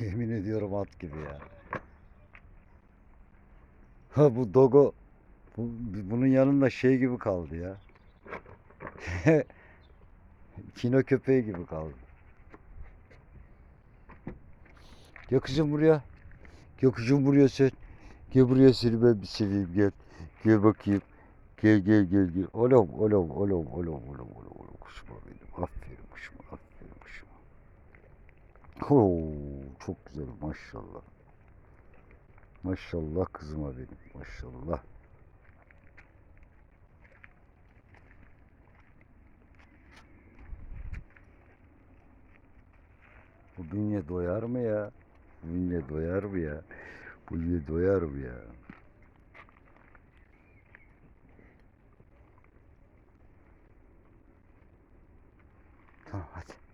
Yemin ediyorum at gibi ya. Ha bu dogo bu, bunun yanında şey gibi kaldı ya. Kino köpeği gibi kaldı. Kızım buraya. Kızım buraya sen. Gel buraya seni ben bir seveyim gel. Gel bakayım. Gel gel gel gel. Oğlum oğlum oğlum oğlum oğlum oğlum oğlum kuşuma benim. Aferin kuşuma aferin kuşuma. Oo, çok güzel maşallah. Maşallah kızıma benim maşallah. Bu bünye doyar mı ya? Bu bünye doyar mı ya? Bu bünye doyar mı ya? Tamam hadi.